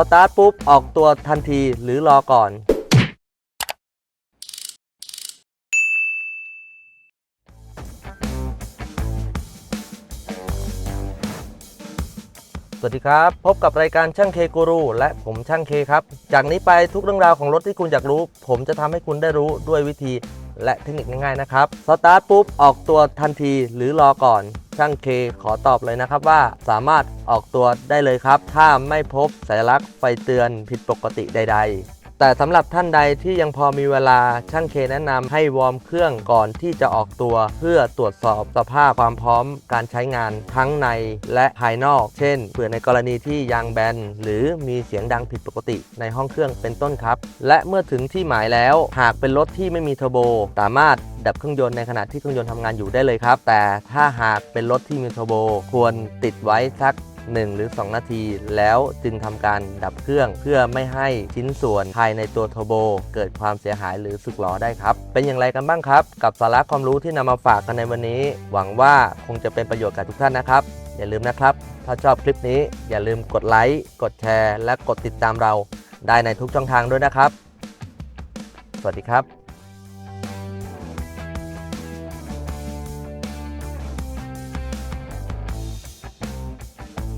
สตาร์ทปุ๊บ ออกตัวทันทีหรือรอก่อน สวัสดีครับ พบกับรายการช่างเคกูรูและผมช่างเคครับ จากนี้ไปทุกเรื่องราวของรถที่คุณอยากรู้ ผมจะทำให้คุณได้รู้ด้วยวิธี และเทคนิคง่ายๆนะครับ สตาร์ทปุ๊บออกตัวทันทีหรือรอก่อน ช่างเคขอตอบเลยนะครับว่าสามารถออกตัวได้เลยครับ ถ้าไม่พบสัญลักษณ์ไฟเตือนผิดปกติใด ๆ แต่สำหรับท่านใดที่ยังพอมีเวลาช่างเคแนะนำให้วอร์มเครื่องก่อนที่จะออกตัว เพื่อตรวจสอบสภาพความพร้อมการใช้งานทั้งในและภายนอก เช่น เผื่อในกรณีที่ยางแบนหรือมีเสียงดังผิดปกติในห้องเครื่องเป็นต้นครับ และเมื่อถึงที่หมายแล้ว หากเป็นรถที่ไม่มีเทอร์โบ สามารถดับเครื่องยนต์ในขณะที่เครื่องยนต์ทำงานอยู่ได้เลยครับ แต่ถ้าหากเป็นรถที่มีเทอร์โบ ควรติดไว้สัก 1 หรือ 2 นาที แล้วจึงทำการดับเครื่องเพื่อไม่ให้ชิ้นส่วนภายในตัวเทอร์โบ เกิดความเสียหายหรือสึกหรอได้ครับ เป็นอย่างไรกันบ้างครับ กับสาระความรู้ที่นำมาฝากกันในวันนี้ หวังว่าคงจะเป็นประโยชน์กับทุกท่านนะครับ อย่าลืมนะครับ ถ้าชอบคลิปนี้อย่าลืมกดไลค์กดแชร์ และกดติดตามเรา ได้ในทุกช่องทางด้วยนะครับ สวัสดีครับ